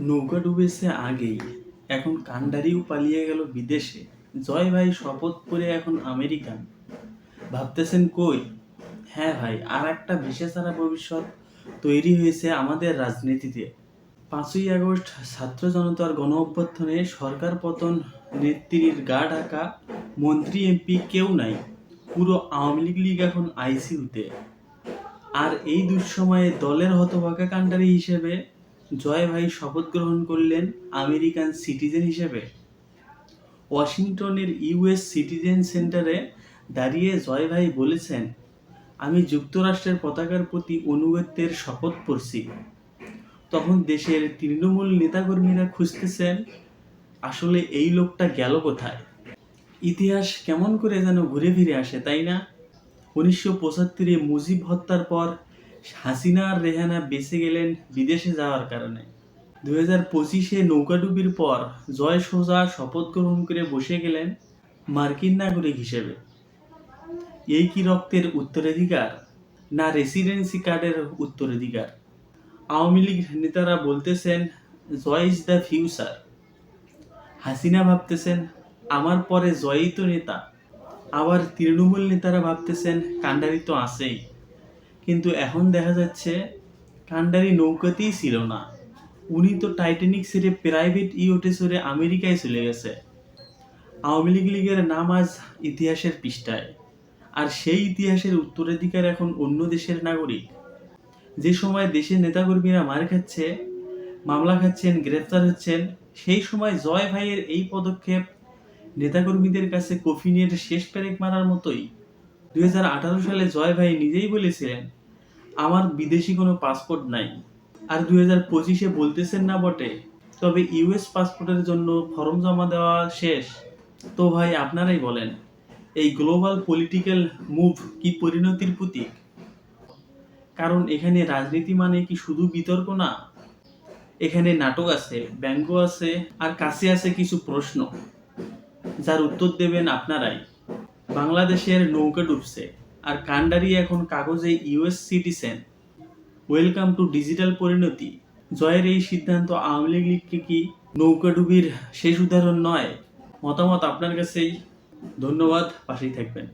নৌকা ডুবেছে আগেই। এখন কান্ডারিও পালিয়ে গেল বিদেশে। জয় ভাই, শপথ করে এখন আমেরিকান। ভাবতেছেন কই? হ্যাঁ ভাই, আর একটা ভেসে ভবিষ্যৎ তৈরি হয়েছে আমাদের রাজনীতিতে। পাঁচই আগস্ট ছাত্র জনতার গণ অভ্যর্থনে সরকার পতন, নেত্রীর গা ঢাকা, মন্ত্রী, এমপি কেউ নাই। পুরো আওয়ামী লীগ লীগ এখন আইসিউতে। আর এই দুঃসময়ে দলের হতভাগা কাণ্ডারি হিসেবে জয় ভাই শপথ গ্রহণ করলেন আমেরিকান সিটিজেন হিসেবে। ওয়াশিংটনের ইউএস সিটিজেন সেন্টারে দাঁড়িয়ে জয় ভাই বলেছেন, আমি যুক্তরাষ্ট্রের পতাকার প্রতি অনুগত্যের শপথ পড়ছি। তখন দেশের তৃণমূল নেতাকর্মীরা খুঁজতেছেন, আসলে এই লোকটা গেল কোথায়? ইতিহাস কেমন করে যেন ঘুরে ফিরে আসে, তাই না? উনিশশো পঁচাত্তরে মুজিব হত্যার পর হাসিনা আর রেহানা বেঁচে গেলেন বিদেশে যাওয়ার কারণে। দু হাজার পঁচিশে নৌকাডুবির পর জয় সোজা শপথ গ্রহণ করে বসে গেলেন মার্কিন নাগরিক হিসেবে। এই কি রক্তের উত্তরাধিকার না রেসিডেন্সি কার্ডের উত্তরাধিকার? আওয়ামী লীগ নেতারা বলতেছেন, Joy is the future. Hasina ভাবতেছেন, আমার পরে জয়ই তো নেতা। আবার তৃণমূল নেতারা ভাবতেছেন কান্ডারি তো আছেই। কিন্তু এখন দেখা যাচ্ছে কান্ডারি নৌকাতেই ছিল না। উনি তো টাইটানিক ছেড়ে প্রাইভেট ইউটে চড়ে আমেরিকায় চলে গেছে। আওয়ামী লীগ লীগের নাম আজ ইতিহাসের পৃষ্ঠায়। আর সেই ইতিহাসের উত্তরাধিকার এখন অন্য দেশের নাগরিক। যে সময় দেশের নেতাকর্মীরা মার খাচ্ছে, মামলা খাচ্ছেন, গ্রেফতার হচ্ছেন, সেই সময় জয় ভাইয়ের এই পদক্ষেপ নেতাকর্মীদের কাছে কফিনের শেষ প্যারেক মারার মতোই। দু হাজার আঠারো সালে জয় ভাই নিজেই বলেছিলেন, আমার বিদেশি কোনো পাসপোর্ট নাই। আর দুই হাজার পঁচিশে বলতেছেন না বটে, তবে ইউএস পাসপোর্টের জন্য ফর্ম জমা দেওয়া শেষ। তো ভাই আপনারাই বলেন, এই গ্লোবাল পলিটিক্যাল মুভ কি পরিণতির প্রতীক? কারণ এখানে রাজনীতি মানে কি শুধু বিতর্ক না? এখানে নাটক আছে, ব্যঙ্গ আছে, আর কাছে আছে কিছু প্রশ্ন, যার উত্তর দেবেন আপনারাই। বাংলাদেশের নৌকা ডুবছে আর কান্ডারি এখন কাগজে US citizen welcome to digital পরিণতি। জয়ের এই সিদ্ধান্ত আওয়ামী লীগ লীগকে কি নৌকাডুবির শেষ উদাহরণ নয়? মতামত আপনার কাছেই। ধন্যবাদ, পাশেই থাকবেন।